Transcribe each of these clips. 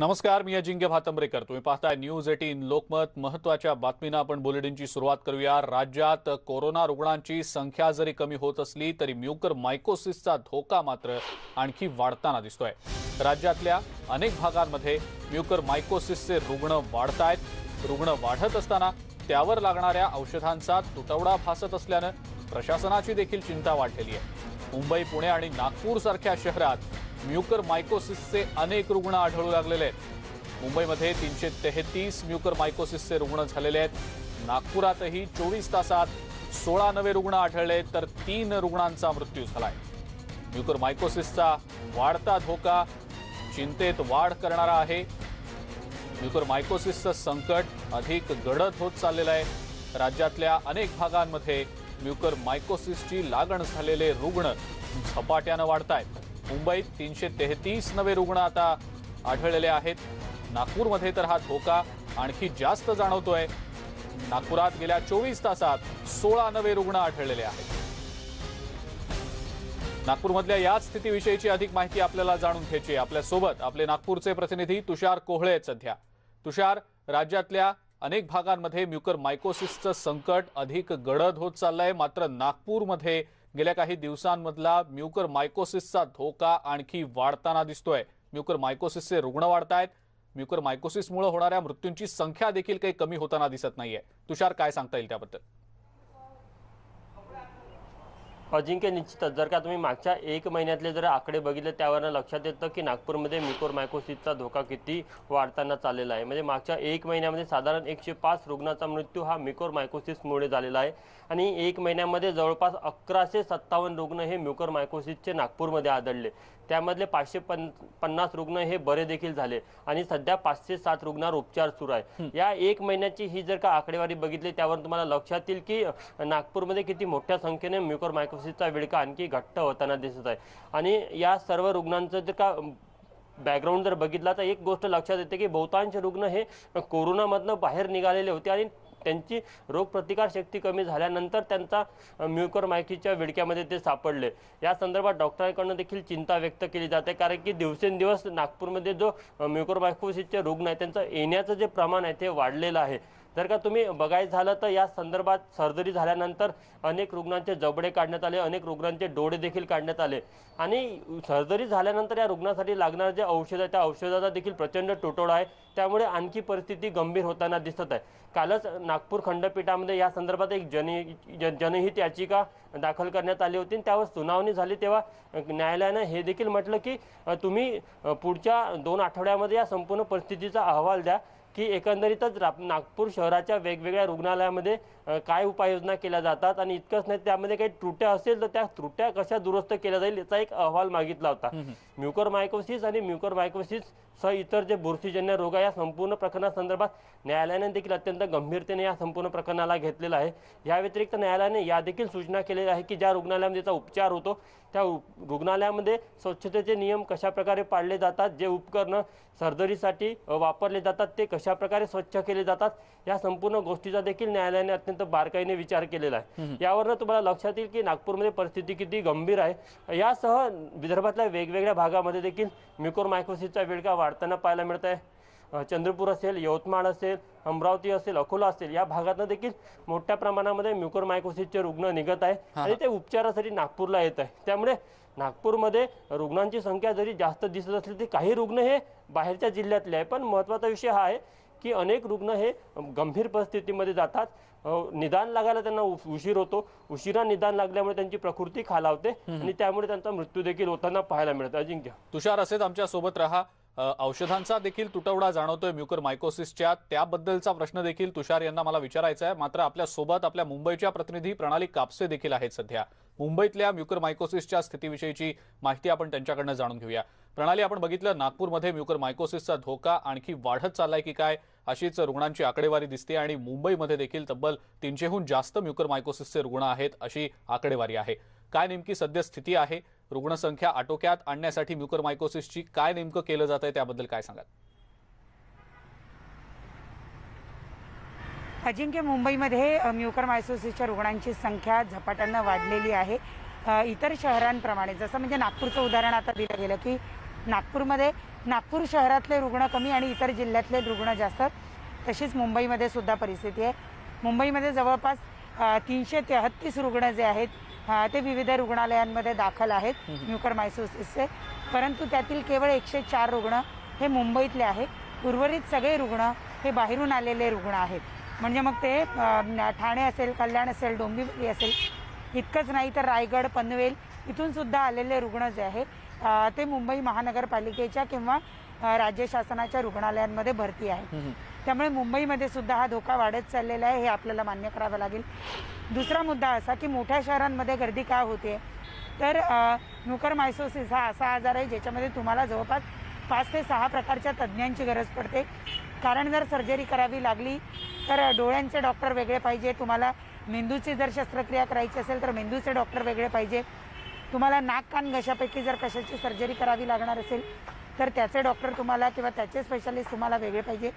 नमस्कार मी अजिंक्य भातंबरेकर. तुम्ही पाहताय न्यूज एटीन लोकमत. महत्त्वाच्या बातमीनं आपण बुलेटिनची सुरुवात करूया. राज्यात कोरोना रुग्णांची संख्या जरी कमी होत असली तरी म्युकर मायकोसिसचा धोका मात्र आणखी वाढताना दिसतोय. राज्यातल्या अनेक भागांमध्ये म्युकर मायकोसिसचे रुग्ण वाढतायत. रुग्ण वाढत असताना त्यावर लागणाऱ्या औषधांचा तुटवडा भासत असल्यानं प्रशासनाची देखील चिंता वाढलेली आहे. मुंबई पुणे आणि नागपूर सारख्या शहरात म्युकर मायकोसिसचे अनेक रुग्ण आढळू लागलेले आहेत. मुंबईमध्ये तीनशे तेहतीस म्युकर मायकोसिसचे रुग्ण झालेले आहेत. नागपुरातही चोवीस तासात सोळा नवे रुग्ण आढळले तर तीन रुग्णांचा मृत्यू झालाय. म्युकर मायकोसिसचा वाढता धोका चिंतेत वाढ करणारा आहे. म्युकर मायकोसिसचं संकट अधिक गडद होत चाललेलं आहे. राज्यातल्या अनेक भागांमध्ये म्युकर मायकोसिसची लागण झालेले रुग्ण झपाट्यानं वाढत आहेत मुंबईत तीनशे तेहतीस नवे रुग्ण आता आढळलेले आहेत. नागपूरमध्ये तर हा धोका आणखी जास्त जाणवतोय. नागपुरात गेल्या चोवीस तासात सोळा नवे रुग्ण आढळलेले आहेत. नागपूरमधल्या याच स्थितीविषयीची अधिक माहिती आपल्याला जाणून घ्यायची आहे. आपल्यासोबत आपले नागपूरचे प्रतिनिधी तुषार कोहळे आहेत सध्या. तुषार राज्यातल्या अनेक भागांमध्ये म्युकर मायकोसिसचं संकट अधिक गडद होत चाललंय. मात्र नागपूरमध्ये गेल्या काही दिवसांमधला म्युकर मायकोसिसचा धोका आणखी वाढताना दिसतोय. म्युकर मायकोसिसचे रुग्ण वाढतायत. म्युकर मायकोसिसमुळे होणाऱ्या मृत्यूंची संख्या देखील काही कमी होताना दिसत नाहीये. तुषार काय सांगता येईल त्याबद्दल? अजिंक्य निश्चितच जर का तुम्ही मागच्या एक महिन्यातले जर आकडे बघितले त्यावरनं लक्षात येतं की नागपूरमध्ये मिकोर मायकोसिसचा धोका किती वाढताना चाललेला आहे. म्हणजे मागच्या एक महिन्यामध्ये साधारण एकशे पाच रुग्णाचा मृत्यू हा मिकोर मायकोसिसमुळे झालेला आहे. आणि एक महिन्यामध्ये जवळपास अकराशे सत्तावन्न रुग्ण हे म्युकर मायकोसिसचे नागपूरमध्ये आढळले. त्यामधले पाचशे पन पन्नास रुग्ण हे बरे देखील झाले. आणि सध्या पाचशे सात रुग्णांवर उपचार सुरू आहे. या एक महिन्याची ही जर का आकडेवारी बघितली त्यावर तुम्हाला लक्षात येईल की नागपूरमध्ये किती मोठ्या संख्येने म्युकर मायकोसिसचा विळखा आणखी घट्ट होताना दिसत आहे. आणि या सर्व रुग्णांचं जर का बॅकग्राऊंड जर बघितला तर एक गोष्ट लक्षात येते की बहुतांश रुग्ण हे कोरोनामधनं बाहेर निघालेले होते आणि त्यांची रोगप्रतिकार शक्ती कमी झाल्यानंतर त्यांचा म्युकर मायकीच्या विडक्यामध्ये ते सापडले. या संदर्भात डॉक्टरांकडून देखील चिंता व्यक्त केली जाते कारण की दिवसेंदिवस नागपूरमध्ये जो म्युकर मायकोसिसचे रुग्ण आहे त्यांचं येण्याचं जे प्रमाण आहे ते वाढलेलं आहे. जर का तुम्ही बघायचं झालं तर या संदर्भात सर्जरी झाल्यानंतर अनेक रुग्णांचे जबडे काढण्यात आले अनेक रुग्णांचे डोळे देखील काढण्यात आले. आणि सर्जरी झाल्यानंतर या रुग्णासाठी लागणारं जे औषध आहे त्या औषधाचा देखील प्रचंड तुटवडा आहे. त्यामुळे आणखी परिस्थिती गंभीर होताना दिसत आहे. कालच नागपूर खंडपीठामध्ये या संदर्भात एक जन जन- जनहित याचिका दाखल करण्यात आली होती. आणि त्यावर सुनावणी झाली तेव्हा न्यायालयानं हे देखील म्हटलं की तुम्ही पुढच्या दोन आठवड्यामध्ये या संपूर्ण परिस्थितीचा अहवाल द्या. की एकंदरीतच नागपूर शहराच्या वेगवेगळ्या रुग्णालयामध्ये काय उपाययोजना केल्या जातात आणि इतकंच नाही त्यामध्ये काही त्रुट्या असेल तर त्या त्रुट्या कशा दुरुस्त केल्या जाईल याचा एक अहवाल मागितला होता. म्युकर मायकोसिस आणि म्युकर मायकोसिस सह इतर जे बुरशीजन्य रोग आहे या संपूर्ण प्रकरणासंदर्भात न्यायालयाने देखील अत्यंत गंभीरतेने या संपूर्ण प्रकरणाला घेतलेला आहे. या व्यतिरिक्त न्यायालयाने या देखील सूचना केलेल्या आहे की ज्या रुग्णालयामध्ये त्याचा उपचार होतो त्या रुग्णालयामध्ये स्वच्छतेचे नियम कशा प्रकारे पाळले जातात जे उपकरणं सर्जरीसाठी वापरले जातात ते कशा प्रकारे स्वच्छ केले जातात या संपूर्ण गोष्टीचा देखील न्यायालयाने अत्यंत बारकाईने विचार केलेला आहे. यावरनं तुम्हाला लक्षात येईल की नागपूरमध्ये परिस्थिती किती गंभीर आहे. यासह विदर्भातल्या वेगवेगळ्या भागामध्ये देखील म्युकोर मायकोसिसचा विळखा वाढताना पाहायला मिळत आहे चंद्रपूर असेल यवतमाळ असेल अमरावती असेल अकोला असेल या भागातनं देखील मोठ्या प्रमाणामध्ये म्युकोर मायकोसिसचे रुग्ण निघत आहे आणि ते उपचारासाठी नागपूरला येत आहे त्यामुळे नागपूरमध्ये रुग्णांची संख्या जरी जास्त दिसत असली तरी काही रुग्ण हे बाहेरच्या जिल्ह्यातले आहे पण महत्त्वाचा विषय हा आहे की अनेक रुग्ण हे गंभीर परिस्थितीमध्ये जातात. निदान लागायला त्यांना उशीर होतो. उशिरा निदान लागल्यामुळे त्यांची प्रकृती खालावते आणि त्यामुळे त्यांचा मृत्यू देखील होताना पाहायला मिळतं. अजिंक्य. तुषार असेच आमच्यासोबत राहा. औषधांचा देखील तुटवडा जाणवतोय म्युकर मायकोसिसच्या. त्याबद्दलचा प्रश्न देखील तुषार यांना मला विचारायचा आहे. मात्र आपल्यासोबत आपल्या मुंबईच्या प्रतिनिधी प्रणाली कापसे देखील आहेत सध्या. मुंबईतल्या म्युकर मायकोसिसच्या स्थितीविषयीची माहिती आपण त्यांच्याकडनं जाणून घेऊया. प्रणाली आपण बघितलं नागपूरमध्ये म्युकर मायकोसिसचा धोका आणखी वाढत चाललाय की काय? अशीच रुग्णांची आकडेवारी दिसते आणि मुंबईमध्ये देखील तब्बल तीनशेहून जास्त म्युकर मायकोसिसचे रुग्ण आहेत अशी आकडेवारी आहे. काय नेमकी सद्यस्थिती आहे? रुग्णसंख्या आटोक्यात आणण्यासाठी म्युकर मायकोसिसची काय नेमकं केलं जात आहे त्याबद्दल काय सांगाल? अजिंक्य मुंबईमध्ये अ, म्युकरमायसोसिसच्या रुग्णांची संख्या झपाट्यानं वाढलेली आहे. इतर शहरांप्रमाणे जसं म्हणजे नागपूरचं उदाहरण आता दिलं गेलं की नागपूरमध्ये नागपूर शहरातले रुग्ण कमी आणि इतर जिल्ह्यातले रुग्ण जास्त. तशीच मुंबईमध्ये सुद्धा परिस्थिती आहे. मुंबईमध्ये जवळपास तीनशे तेहत्तीस रुग्ण जे आहेत ते विविध रुग्णालयांमध्ये दाखल आहेत. म्युकरमायसोसिसचे परंतु त्यातील केवळ एकशे चार रुग्ण हे मुंबईतले आहेत. उर्वरित सगळे रुग्ण हे बाहेरून आलेले रुग्ण आहेत. म्हणजे मग ते ठाणे असेल कल्याण असेल डोंबिवली असेल इतकंच नाही तर रायगड पनवेल इथून सुद्धा आलेले रुग्ण जे आहे ते मुंबई महानगरपालिकेच्या किंवा राज्य शासनाच्या रुग्णालयांमध्ये भरती आहेत त्यामुळे मुंबईमध्ये सुद्धा हा धोका वाढत चाललेला आहे हे आपल्याला मान्य करावं लागेल. दुसरा मुद्दा असा की मोठ्या शहरांमध्ये गर्दी काय होते? तर म्युकरमायसोसिस हा असा आजार आहे ज्याच्यामध्ये तुम्हाला जवळपास पाच ते सहा प्रकारच्या तज्ज्ञांची गरज पडते. कारण जर सर्जरी करावी लागली तर डोळ्यांचे डॉक्टर वेगळे पाहिजे तुम्हाला मेंदूची जर शस्त्रक्रिया करायची असेल तर मेंदूचे डॉक्टर वेगळे पाहिजे. तुम्हाला नाक कान घशापैकी जर कशाची सर्जरी करावी लागणार असेल तर त्याचे डॉक्टर तुम्हाला किंवा त्याचे स्पेशालिस्ट तुम्हाला वेगळे पाहिजे.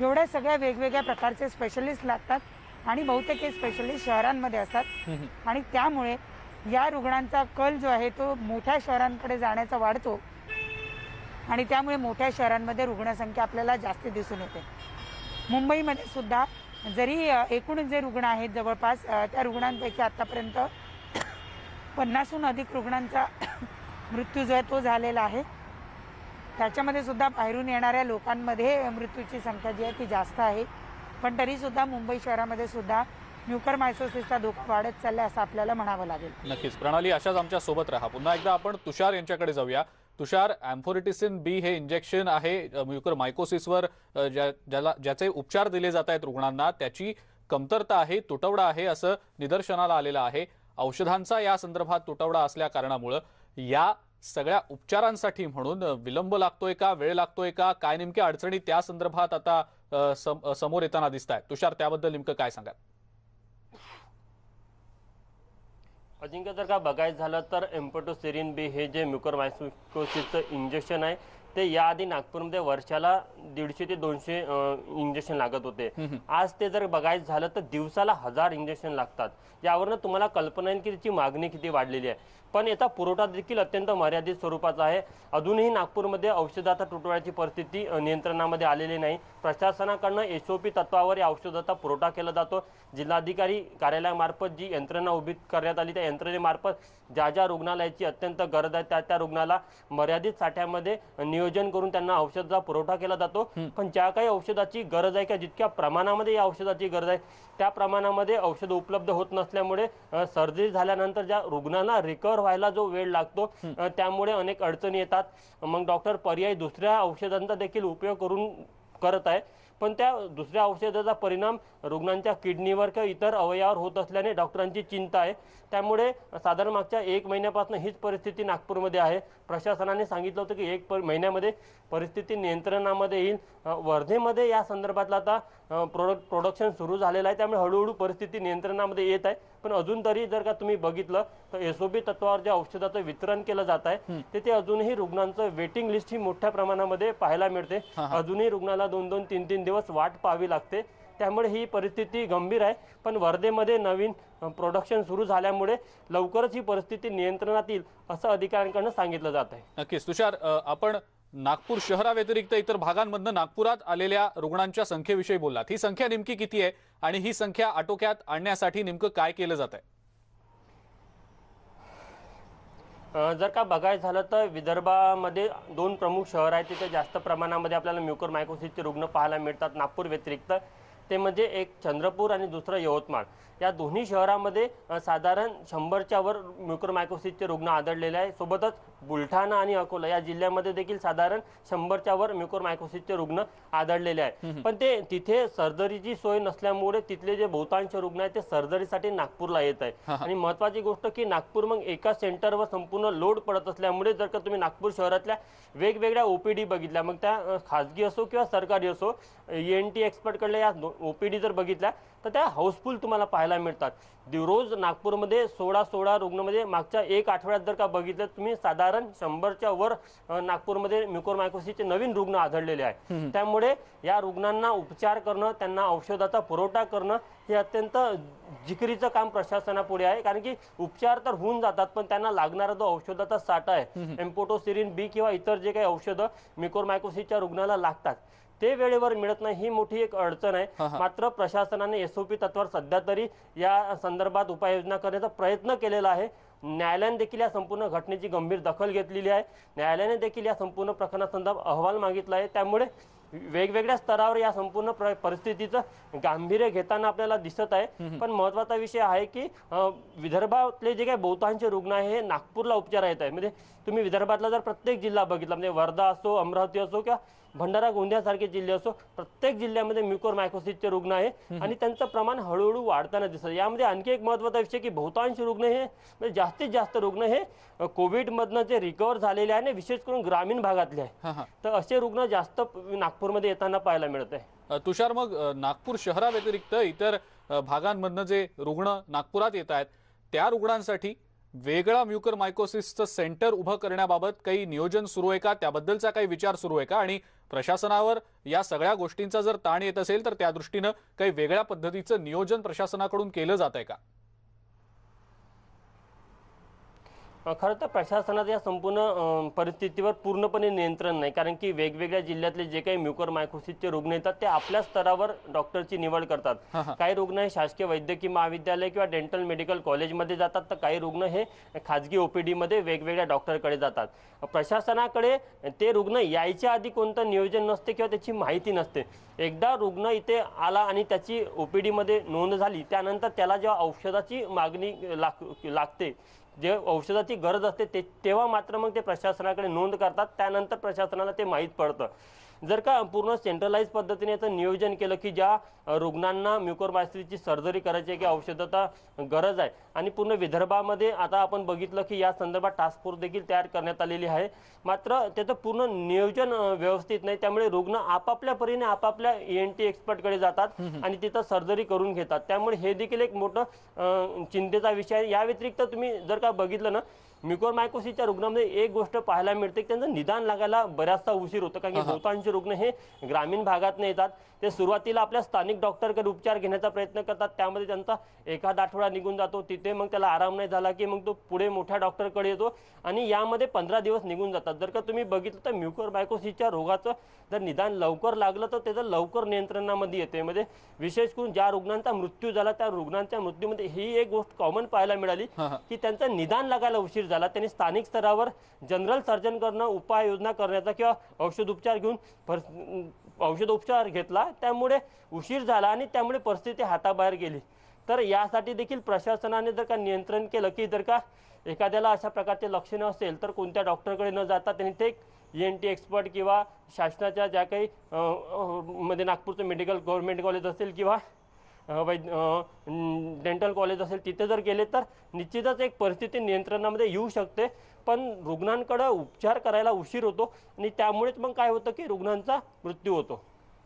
एवढ्या सगळ्या वेगवेगळ्या प्रकारचे स्पेशलिस्ट लागतात आणि बहुतेक हे स्पेशलिस्ट शहरांमध्ये असतात. आणि त्यामुळे या रुग्णांचा कल जो आहे तो मोठ्या शहरांकडे जाण्याचा वाढतो. आणि त्यामुळे मोठ्या शहरांमध्ये रुग्णसंख्या आपल्याला जास्त दिसून येते. मुंबईमध्ये सुद्धा जरी एकूण जे रुग्ण आहेत जवळपास त्या रुग्णांपैकी आत्तापर्यंत पन्नासहून अधिक रुग्णांचा मृत्यू जो आहे तो झालेला आहे. त्याच्यामध्ये सुद्धा बाहेरून येणाऱ्या लोकांमध्ये मृत्यूची संख्या जी आहे ती जास्त आहे. पण तरीसुद्धा मुंबई शहरामध्ये सुद्धा म्युकरमायसोसिसचा धोका वाढत चालला असं आपल्याला म्हणावं लागेल. नक्कीच. प्रणाली अशाच आमच्यासोबत राहा. पुन्हा एकदा आपण तुषार यांच्याकडे जाऊया. तुषार अँफोरिटिसिन बी हे इंजेक्शन आहे म्युकर मायकोसिसवर ज्या ज्याला ज्याचे उपचार दिले जात आहेत रुग्णांना. त्याची कमतरता आहे तुटवडा आहे असं निदर्शनाला आलेलं आहे. औषधांचा या संदर्भात तुटवडा असल्या कारणामुळं या सगळ्या उपचारांसाठी म्हणून विलंब लागतोय का? वेळ लागतोय का? काय नेमक्या अडचणी त्या संदर्भात आता सम- समोर येताना दिसत आहे तुषार त्याबद्दल नेमकं काय सांगाल? अजिंक्य जर का बघायचं झालं तर एम्पोटोसेरिन बी हे जे म्युकरमायसिकोसिसचं इंजेक्शन आहे ते याआधी नागपूरमध्ये वर्षाला दीडशे ते दोनशे इंजेक्शन लागत होते. आज ते जर बघायचं झालं तर दिवसाला हजार इंजेक्शन लागतात. यावरनं तुम्हाला कल्पना येईल की त्याची मागणी किती वाढलेली आहे. पण याचा पुरवठा देखील अत्यंत मर्यादित स्वरूपाचा आहे. अजूनही नागपूरमध्ये औषधाचा तुटवड्याची परिस्थिती नियंत्रणामध्ये आलेली नाही. प्रशासनाकडनं एस ओ पी तत्वावर या औषधाचा पुरवठा केला जातो. जिल्हाधिकारी कार्यालयामार्फत जी यंत्रणा उभी करण्यात आली त्या यंत्रणेमार्फत ज्या ज्या रुग्णालयाची अत्यंत गरज आहे त्या त्या रुग्णाला मर्यादित साठ्यामध्ये नियोजन करून त्यांना औषधाचा पुरवठा केला जातो. पण ज्या काही औषधाची गरज आहे किंवा जितक्या प्रमाणामध्ये या औषधाची गरज आहे त्या प्रमाणामध्ये औषध उपलब्ध होत नसल्यामुळे सर्जरी झाल्यानंतर ज्या रुग्णांना रिकवर व्हायला जो वेळ लागतो त्यामुळे अनेक अडचणी येतात. मग डॉक्टर पर्यायी दुसऱ्या औषधांचा देखील उपयोग करून करत आहे. पण त्या दुसऱ्या औषधाचा परिणाम रुग्णांच्या किडनीवर किंवा इतर अवयवावर होत असल्याने डॉक्टरांची चिंता आहे. त्यामुळे साधारण मागच्या एक महिन्यापासून हीच परिस्थिती नागपूरमध्ये आहे. प्रशासनाने सांगितलं होतं की एक पर महिन्यामध्ये परिस्थिती नियंत्रणामध्ये येईल. वर्धेमध्ये या संदर्भातलं आता प्रोडक्ट प्रोडक्शन सुरू झालेलं आहे. त्यामुळे हळूहळू परिस्थिती नियंत्रणामध्ये येत आहे. पण अजून तरी जर का तुम्ही बघितलं तर एसओबी तत्वावर ज्या औषधाचं वितरण केलं जात आहे तिथे अजूनही रुग्णांचं वेटिंग लिस्ट ही मोठ्या प्रमाणामध्ये पाहायला मिळते. अजूनही रुग्णाला दोन दोन तीन तीन दिवस वाट पाहावी लागते. त्यामुळे ही परिस्थिती गंभीर आहे. पण वर्धेमध्ये नवीन प्रोडक्शन सुरू झाल्यामुळे लवकरच ही परिस्थिती नियंत्रणात येईल असं अधिकाऱ्यांकडनं सांगितलं जात आहे. नक्कीच. तुषार आपण नागपूर शहराव्यतिरिक्त इतर भागांमधनं नागपुरात आलेल्या रुग्णांच्या संख्येविषयी बोललात. ही संख्या नेमकी किती आहे आणि ही संख्या आटोक्यात आणण्यासाठी नेमकं काय केलं जात आहे जर का बघायचं झालं तर विदर्भामध्ये दोन प्रमुख शहर आहेत. तिथे जास्त प्रमाणामध्ये आपल्याला म्युकर मायकोसिसचे रुग्ण पाहायला मिळतात नागपूर व्यतिरिक्त. ते म्हणजे एक चंद्रपूर आणि दुसरं यवतमाळ. या दोन्ही शहरामध्ये साधारण शंभरच्या वर म्युकर मायकोसिसचे रुग्ण आढळलेले आहे. सोबतच बुलढाणा आणि अकोला या जिल्ह्यामध्ये देखील साधारण शंभरच्या वर म्युकर मायकोसिसचे रुग्ण आढळलेले आहे. पण ते तिथे सर्जरीची सोय नसल्यामुळे तिथले जे बहुतांश रुग्ण आहेत ते सर्जरीसाठी नागपूरला येत आहे. आणि महत्वाची गोष्ट की नागपूर मग एका सेंटरवर संपूर्ण लोड पडत असल्यामुळे जर का तुम्ही नागपूर शहरातल्या वेगवेगळ्या ओपीडी बघितल्या मग त्या खाजगी असो किंवा सरकारी असो एन टी एक्सपर्टकडल्या या ओपीडी जर बघितल्या तर त्या हाऊसफुल तुम्हाला पाहायला मिळतात. दिवरोज नागपूरमध्ये सोळा सोळा रुग्णमध्ये मागच्या एक आठवड्यात जर का बघितलं तुम्ही साधारण शंभरच्या वर नागपूरमध्ये म्युकोरमायकोसिसचे नवीन रुग्ण आढळलेले आहे त्यामुळे या रुग्णांना उपचार करणं त्यांना औषधाचा पुरवठा करणं हे अत्यंत जिकरीचं काम प्रशासनापुढे आहे. कारण की उपचार तर होऊन जातात पण त्यांना लागणारा जो औषधाचा साठा आहे एम्पोटोसिरिन बी किंवा इतर जे काही औषधं म्युकोरमायकोसिसच्या रुग्णाला लागतात ते वेळेवर मिळत नाही ही मोठी एक अडचण आहे. मात्र प्रशासनाने एसओपी तत्वावर सध्या तरी या संदर्भात उपाययोजना करण्याचा प्रयत्न केलेला आहे. न्यायालयाने देखील या संपूर्ण घटनेची गंभीर दखल घेतलेली आहे. न्यायालयाने देखील या संपूर्ण प्रकरणासंदर्भात अहवाल मागितला आहे. त्यामुळे वेगवेगळ्या स्तरावर या संपूर्ण प्र- परिस्थितीचं गांभीर्य घेताना आपल्याला दिसत आहे. पण महत्त्वाचा विषय आहे की विदर्भातले जे काही बहुतांश रुग्ण आहे हे नागपूरला उपचार येत आहे म्हणजे तुम्ही विदर्भातला जर प्रत्येक जिल्हा बघितला म्हणजे वर्धा असो अमरावती असो किंवा भंडारा गोंदियासारखे जिल्हे असो प्रत्येक जिल्ह्यामध्ये म्युकोर मायकोसिसचे रुग्ण आहे आणि त्यांचं प्रमाण हळूहळू वाढताना दिसत. यामध्ये आणखी एक महत्त्वाचा विषय की बहुतांश रुग्ण हे म्हणजे जास्तीत जास्त रुग्ण हे कोविडमधनं जे रिकवर झालेले आहे आणि विशेष करून ग्रामीण भागातले आहे. तर असे रुग्ण जास्त नागपूरमध्ये येताना पाहायला मिळत आहे. तुषार मग नागपूर शहराव्यतिरिक्त इतर अ, भागांमधनं जे रुग्ण नागपुरात येत आहेत त्या रुग्णांसाठी वेगळा म्युकर मायकोसिसचं सेंटर उभं करण्याबाबत काही नियोजन सुरू आहे का? त्याबद्दलचा काही विचार सुरू आहे का? आणि प्रशासनावर या सगळ्या गोष्टींचा जर ताण येत असेल तर त्या दृष्टीनं काही वेगळ्या पद्धतीचं नियोजन प्रशासनाकडून केलं जात आहे का? खरं तर प्रशासनात या संपूर्ण परिस्थितीवर पूर्णपणे नियंत्रण नाही. कारण की वेगवेगळ्या जिल्ह्यातले जे काही म्युकर मायकोसिसचे रुग्ण येतात ते आपल्या स्तरावर डॉक्टरची निवड करतात. काही रुग्ण हे शासकीय वैद्यकीय महाविद्यालय किंवा डेंटल मेडिकल कॉलेजमध्ये जातात तर काही रुग्ण हे खाजगी ओपीडी मध्ये वेगवेगळ्या डॉक्टरकडे जातात. प्रशासनाकडे ते रुग्ण यायच्या आधी कोणतं नियोजन नसते किंवा त्याची माहिती नसते. एकदा रुग्ण इथे आला आणि त्याची ओपीडी मध्ये नोंद झाली त्यानंतर त्याला जेव्हा औषधाची मागणी लाग लागते जे औषधाची गरज असते ते तेव्हा मात्र मग ते प्रशासनाकडे नोंद करतात त्यानंतर प्रशासनाला ते माहीत पडतं. जर का पूर्ण सेंट्रलाइज पद्धतीने याचं नियोजन केलं की ज्या रुग्णांना म्युकोरमायसिसची सर्जरी करायची आहे की औषधाचा गरज आहे. आणि पूर्ण विदर्भामध्ये आता आपण बघितलं की या संदर्भात टास्क फोर्स देखील तयार करण्यात आलेली आहे. मात्र त्याचं पूर्ण नियोजन व्यवस्थित नाही. त्यामुळे रुग्ण आपापल्या परीने आपापल्या एन टी एक्सपर्टकडे जातात आणि तिथं सर्जरी करून घेतात. त्यामुळे हे देखील एक मोठं चिंतेचा विषय आहे. या व्यतिरिक्त तुम्ही जर का बघितलं ना म्युकोरमायकोसिसच्या रुग्णामध्ये एक गोष्ट पाहायला मिळते की त्यांचं निदान लागायला बऱ्याचसा उशीर होतो कारण की बहुतांश रुग्ण हे ग्रामीण भागात येतात. ते सुरुवातीला आपल्या स्थानिक डॉक्टरकडे उपचार घेण्याचा प्रयत्न करतात. त्यामध्ये त्यांचा एखाद आठवडा निघून जातो. तिथे मग त्याला आराम नाही झाला की मग तो पुढे मोठ्या डॉक्टरकडे येतो आणि यामध्ये पंधरा दिवस निघून जातात. जर का तुम्ही बघितलं तर म्युकोरमायकोसिसच्या रोगाचं जर निदान लवकर लागलं तर त्याचं लवकर नियंत्रणामध्ये येते. म्हणजे विशेष करून ज्या रुग्णांचा मृत्यू झाला त्या रुग्णांच्या मृत्यूमध्ये ही एक गोष्ट कॉमन पाहायला मिळाली की त्यांचं निदान लागायला उशीर झाला. त्यांनी स्थानिक स्तरावर जनरल सर्जन करणं उपाययोजना करण्याचा किंवा औषध उपचार घेऊन औषधोपचार घेतला त्यामुळे उशीर झाला आणि त्यामुळे परिस्थिती हाताबाहेर गेली. तर यासाठी देखील प्रशासनाने जर का नियंत्रण केलं की जर का एखाद्याला अशा प्रकारचे लक्षणं असेल तर कोणत्या डॉक्टरकडे न जाता त्यांनी ते एन टी एक्सपर्ट किंवा शासनाच्या ज्या काही मध्ये नागपूरचं मेडिकल गव्हर्नमेंट कॉलेज असेल किंवा बाई डेंटल कॉलेज असेल तिथे जर गेले तर निश्चितच एक परिस्थिती नियंत्रणामध्ये येऊ शकते. पण रुग्णांकडं उपचार करायला उशीर होतो आणि त्यामुळेच मग काय होतं की रुग्णांचा मृत्यू होतो.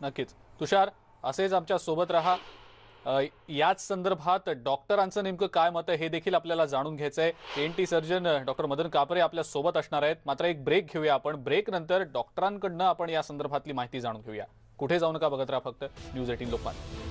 नक्कीच. तुषार असेच आमच्यासोबत राहा. याच संदर्भात डॉक्टरांचं नेमकं काय मत आहे हे देखील आपल्याला जाणून घ्यायचं आहे N T surgeon doctor Madan Kapre आपल्यासोबत असणार आहेत. मात्र एक ब्रेक घेऊया आपण. ब्रेक नंतर डॉक्टरांकडनं आपण या संदर्भातली माहिती जाणून घेऊया. कुठे जाऊ नका बघत राहा फक्त. न्यूज एटीन लोकमान